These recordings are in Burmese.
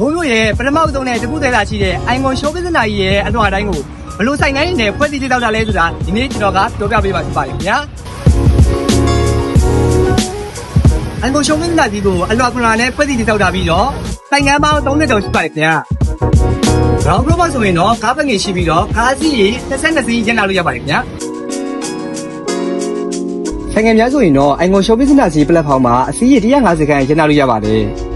ဘုံတို့ရဲ့ပထမအဆုံးနဲ့တပုသေးတာရှိတဲ့အိုင်ကွန်ရှိုးပစ္စနာကြီးရဲ့အလွှာတိုင်းကိုဘလို့ဆိုင်တိုင်းနဲ့ဖွဲ့စည်းတည်တောက်တာလဲဆိုတာဒီနေ့ကျွန်တော်ကပြောပြပေးပါဖြစ်ပါတယ်ခင်ဗျာအိုင်ကွန်ရှိုးပစ္စနာကြီးကိုအလွှာကလာနဲ့ဖွဲ့စည်းတည်တောက်တာပြီးတော့ဆိုင်ငန်းပေါင်း30ကျော်ရှိပါတယ်ခင်ဗျာ။ရောင်းပရိုဘောဆိုရင်တော့ကားပငင်ရှိပြီးတော့ကားစီးရေ22စီးရန်လာလို့ရပါတယ်ခင်ဗျာ။ဆိုင်ငယ်များဆိုရင်တော့အိုင်ကွန်ရှိုးပစ္စနာကြီးပလက်ဖောင်းမှာအစီးရေ150ခန်းရန်လာလို့ရပါတယ်။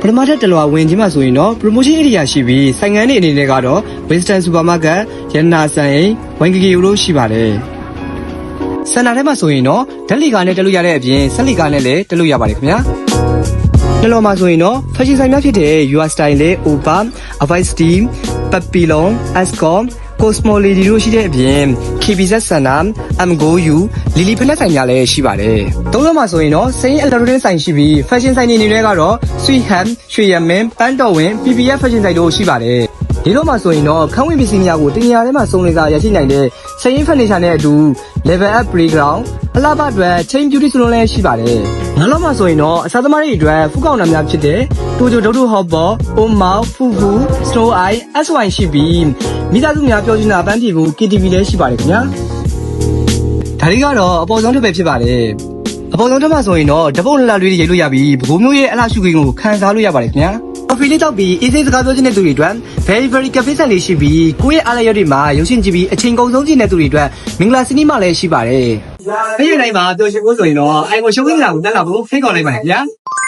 ပထမထက်တလွာဝင်ချင်းမှာဆိုရင်တော့ promotion area ရှိပြီးဆိုင်ငန်းတွေအနေနဲ့ကတော့ Western Supermarket ရန်နာဆန်အိမ်ဝိုင်ဂီဂီလို့ရှိပါတယ်။စန္ဒာထဲမှာဆိုရင်တော့ဓာတ်လီကာနဲ့တက်လို့ရတဲ့အပြင်ဆက်လီကာနဲ့လည်းတက်လို့ရပါတယ်ခင်ဗျာ။တလော်မှာဆိုရင်တော့ fashion ဆိုင်များဖြစ်တဲ့ Your Style နဲ့ Opa, Avice Team, Papillon, Ascom, Cosmo Lady တို့ရှိတဲ့အပြင် KBZ Sana, Amgo U, Lily ဖက်နဲ့ဆိုင်များလည်းရှိပါတယ်။သုံးလုံးမှာဆိုရင်တော့စိန်အလက်ထရင်ဆိုင်ရှိပြီး fashion ဆိုင်တွေအနေနဲ့ကတော့ Sweet Ham, ရွှေရမင်းပန်းတော်ဝင် PPF fashion ဆိုင်တို့ရှိပါတယ်။ဒီလိုမှဆိုရင်တော့ခန်းဝင်ပစ္စည်းများကိုတင်ညာထဲမှာစုံလင်စာရရှိနိုင်တဲ့စိန် furniture နဲ့အတူ level up playground အလှပအတွက် chain beauty salon လည်းရှိပါတယ်။နောက်တော့မှဆိုရင်တော့အစားသမားတွေအတွက်ဖူးကောင်းနာများဖြစ်တဲ့တိုဂျိုဒုတ်တုဟော့ဘော Oma Fufu Snow Eye SY ရှိပြီး မိသားစုများပြောချင်တာပန်းပြေဖို့ KTV လည်းရှိပါတယ်ခင်ဗျာ။ဒါတွေကတော့အပေါ်ဆုံးတစ်ပဲဖြစ်ပါတယ်။အပေါ်ဆုံးတစ်မှာဆိုရင်တော့ဓပုတ်လလလေးတွေရိုက်လို့ရပြီးဘကိုးမျိုးရဲ့အလှရှုခင်းကိုခံစားလို့ရပါတယ်ခင်ဗျာ။ coffee လေးတောက်ပြီး easy စကားပြောချင်တဲ့သူတွေအတွက် very very cafe ဆန်လေးရှိပြီးကိုယ့်ရဲ့အားလည်းရတွေမှာရုပ်ရှင်ကြည့်ပြီးအချိန်ကုန်ဆုံးကြည့်တဲ့သူတွေအတွက်မင်္ဂလာစီနီမာလည်းရှိပါတယ်။အဲ့ဒီတိုင်းမှာပျော်ရွှင်ဖို့ဆိုရင်တော့အိုင်ကိုရှုံးနေတာကိုတက်လာဖို့ဖိတ်ခေါ်လိုက်ပါတယ်ခင်ဗျာ။